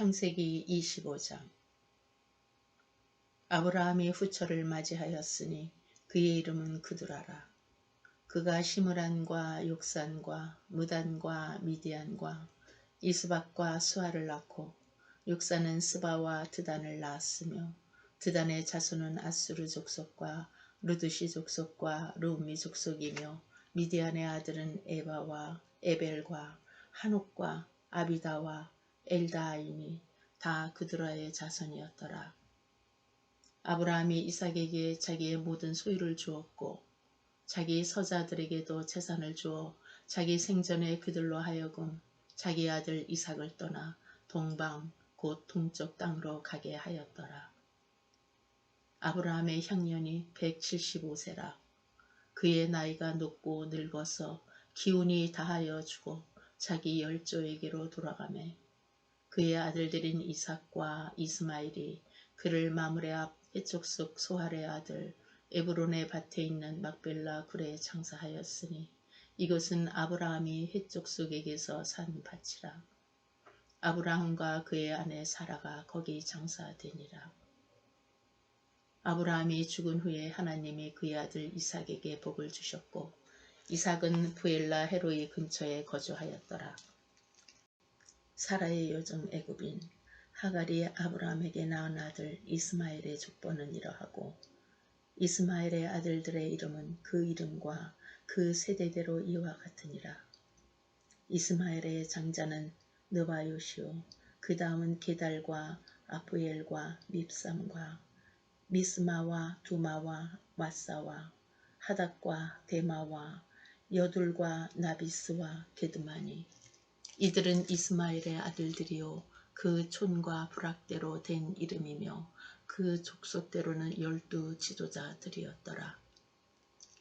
창세기 25장 아브라함이 후처를 맞이하였으니 그의 이름은 그두라라. 그가 시므란과 욕산과 무단과 미디안과 이스박과 수아를 낳고 욕산은 스바와 드단을 낳았으며 드단의 자손은 아수르 족속과 루드시 족속과 루미 족속이며 미디안의 아들은 에바와 에벨과 한옥과 아비다와 엘다이니 다 그드라의 자손이었더라. 아브라함이 이삭에게 자기의 모든 소유를 주었고 자기 서자들에게도 재산을 주어 자기 생전에 그들로 하여금 자기 아들 이삭을 떠나 동방 곧 동쪽 땅으로 가게 하였더라. 아브라함의 향년이 175세라. 그의 나이가 높고 늙어서 기운이 다하여 죽어 자기 열조에게로 돌아가매 그의 아들들인 이삭과 이스마일이 그를 마므레 앞 해족속 소할의 아들 에브론의 밭에 있는 막벨라 굴에 장사하였으니 이것은 아브라함이 해족속에게서 산 밭이라. 아브라함과 그의 아내 사라가 거기 장사되니라. 아브라함이 죽은 후에 하나님이 그의 아들 이삭에게 복을 주셨고 이삭은 부엘라 헤로이 근처에 거주하였더라. 사라의 요정 애굽인 하갈이 아브라함에게 낳은 아들 이스마엘의 족보는 이러하고 이스마엘의 아들들의 이름은 그 이름과 그 세대대로 이와 같으니라. 이스마엘의 장자는 느바요시오 그 다음은 게달과 아프엘과 밉삼과 미스마와 두마와 마사와 하닥과 데마와 여둘과 나비스와 게드마니 이들은 이스마엘의 아들들이요 그 촌과 부락대로 된 이름이며 그 족속대로는 열두 지도자들이었더라.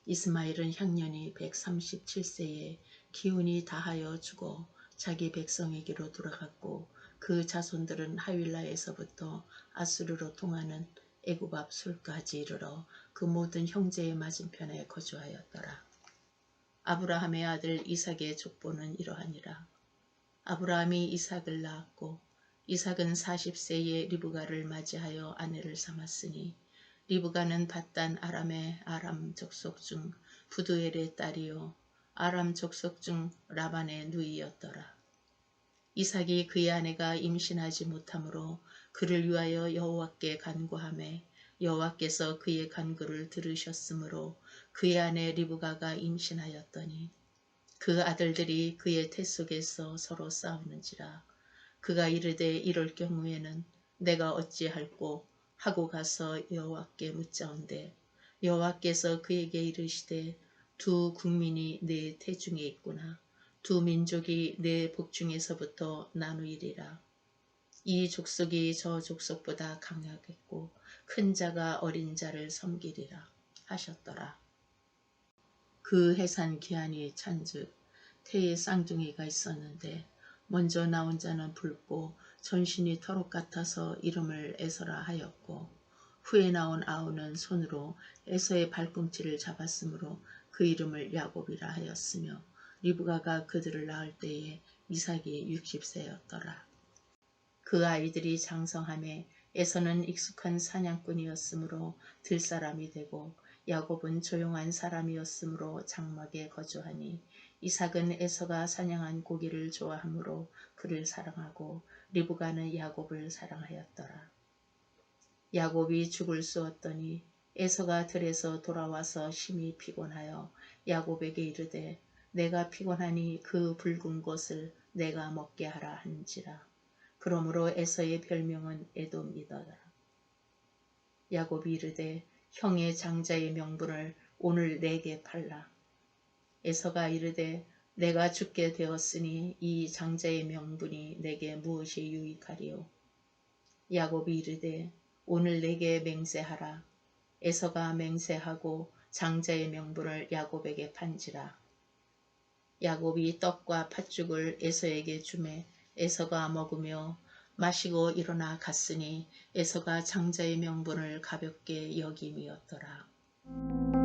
이스마엘은 향년이 137세에 기운이 다하여 죽어 자기 백성에게로 돌아갔고 그 자손들은 하윌라에서부터 아수르로 통하는 애굽 앞 술까지 이르러 그 모든 형제의 맞은편에 거주하였더라. 아브라함의 아들 이삭의 족보는 이러하니라. 아브라함이 이삭을 낳았고 이삭은 40세에 리브가를 맞이하여 아내를 삼았으니 리브가는 바단 아람의 아람 족속 중 부두엘의 딸이요 아람 족속 중 라반의 누이였더라. 이삭이 그의 아내가 임신하지 못하므로 그를 위하여 여호와께 간구하매 여호와께서 그의 간구를 들으셨으므로 그의 아내 리브가가 임신하였더니 그 아들들이 그의 태 속에서 서로 싸우는지라. 그가 이르되 이럴 경우에는 내가 어찌할꼬? 하고 가서 여호와께 묻자온대 여호와께서 그에게 이르시되 두 국민이 내 태중에 있구나. 두 민족이 내 복중에서부터 나누이리라. 이 족속이 저 족속보다 강하겠고 큰 자가 어린 자를 섬기리라 하셨더라. 그 해산 기한이 찬즉 태에 쌍둥이가 있었는데 먼저 나온 자는 붉고 전신이 터록 같아서 이름을 에서라 하였고 후에 나온 아우는 손으로 에서의 발꿈치를 잡았으므로 그 이름을 야곱이라 하였으며 리브가가 그들을 낳을 때에 이삭이 60세였더라. 그 아이들이 장성함에 에서는 익숙한 사냥꾼이었으므로 들사람이 되고 야곱은 조용한 사람이었으므로 장막에 거주하니 이삭은 에서가 사냥한 고기를 좋아하므로 그를 사랑하고 리브가는 야곱을 사랑하였더라. 야곱이 죽을 쑤었더니 에서가 들에서 돌아와서 심히 피곤하여 야곱에게 이르되 내가 피곤하니 그 붉은 것을 내가 먹게 하라 한지라. 그러므로 에서의 별명은 에돔이더라. 야곱이 이르되 형의 장자의 명분을 오늘 내게 팔라. 에서가 이르되 내가 죽게 되었으니 이 장자의 명분이 내게 무엇이 유익하리요. 야곱이 이르되 오늘 내게 맹세하라. 에서가 맹세하고 장자의 명분을 야곱에게 판지라. 야곱이 떡과 팥죽을 에서에게 주매 에서가 먹으며 마시고 일어나 갔으니 에서가 장자의 명분을 가볍게 여김이었더라.